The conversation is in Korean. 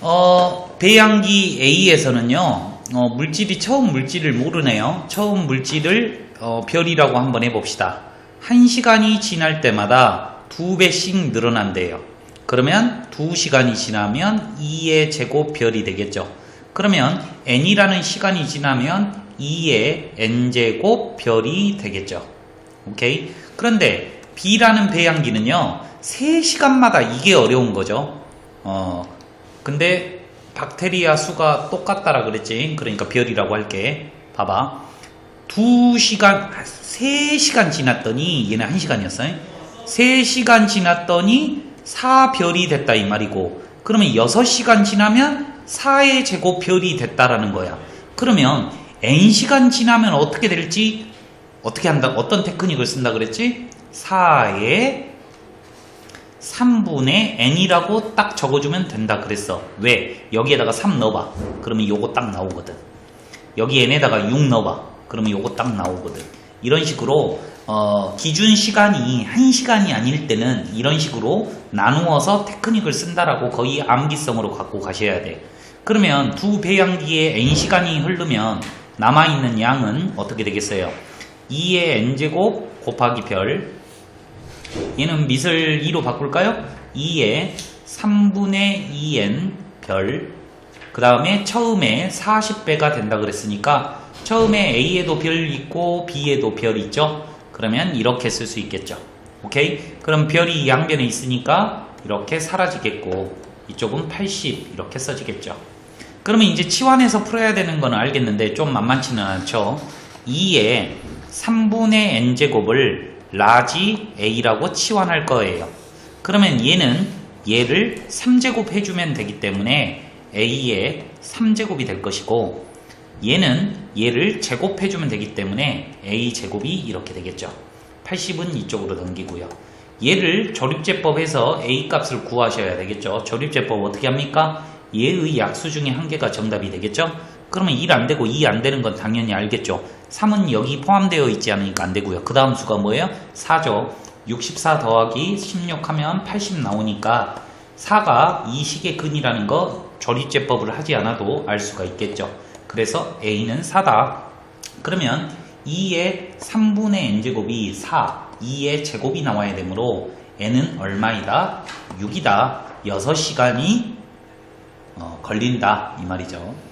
어, 배양기 A에서는요, 어, 물질이 처음 물질을 모르네요. 처음 물질을 어, 별이라고 한번 해봅시다. 한 시간이 지날 때마다 두 배씩 늘어난대요. 그러면 두 시간이 지나면 2의 제곱 별이 되겠죠. 그러면 n이라는 시간이 지나면 2의 n제곱 별이 되겠죠. 오케이? 그런데 B라는 배양기는요, 3시간마다 이게 어려운 거죠. 어, 근데 박테리아 수가 똑같다라 그랬지. 그러니까 별이라고 할게. 봐봐. 2시간, 3시간 지났더니 얘는 1시간이었어요. 3시간 지났더니 4별이 됐다 이 말이고 그러면 6시간 지나면 4의 제곱별이 됐다라는 거야. 그러면 n시간 지나면 어떻게 될지 어떻게 한다? 어떤 테크닉을 쓴다 그랬지? 4의 3분의 n이라고 딱 적어주면 된다 그랬어. 왜? 여기에다가 3 넣어봐. 그러면 요거 딱 나오거든. 여기 n에다가 6 넣어봐. 그러면 요거 딱 나오거든. 이런 식으로 어, 기준 시간이 1시간이 아닐 때는 이런 식으로 나누어서 테크닉을 쓴다라고 거의 암기성으로 갖고 가셔야 돼. 그러면 두 배양기에 n시간이 흐르면 남아있는 양은 어떻게 되겠어요? 2의 n제곱 곱하기 별 얘는 밑을 2로 바꿀까요? 2의 3분의 2n 별. 그 다음에 처음에 40배가 된다 그랬으니까 처음에 A에도 별 있고 B에도 별 있죠? 그러면 이렇게 쓸 수 있겠죠. 오케이? 그럼 별이 양변에 있으니까 이렇게 사라지겠고 이쪽은 80 이렇게 써지겠죠. 그러면 이제 치환해서 풀어야 되는 거는 알겠는데 좀 만만치는 않죠. 2의 3분의 n제곱을 라지 a라고 치환할 거예요. 그러면 얘는 얘를 3제곱 해주면 되기 때문에 a의 3제곱이 될 것이고 얘는 얘를 제곱해주면 되기 때문에 a 제곱이 이렇게 되겠죠. 80은 이쪽으로 넘기고요. 얘를 조립제법에서 a 값을 구하셔야 되겠죠. 조립제법 어떻게 합니까? 얘의 약수 중에 한 개가 정답이 되겠죠. 그러면 1 안 되고 2 안 되는 건 당연히 알겠죠. 3은 여기 포함되어 있지 않으니까 안 되고요. 그 다음 수가 뭐예요? 4죠. 64 더하기 16 하면 80 나오니까 4가 이 식의 근이라는 거 조립제법을 하지 않아도 알 수가 있겠죠. 그래서 A는 4다. 그러면 2의 3분의 n제곱이 4, 2의 제곱이 나와야 되므로 n은 얼마이다? 6이다. 6시간이 어, 걸린다. 이 말이죠.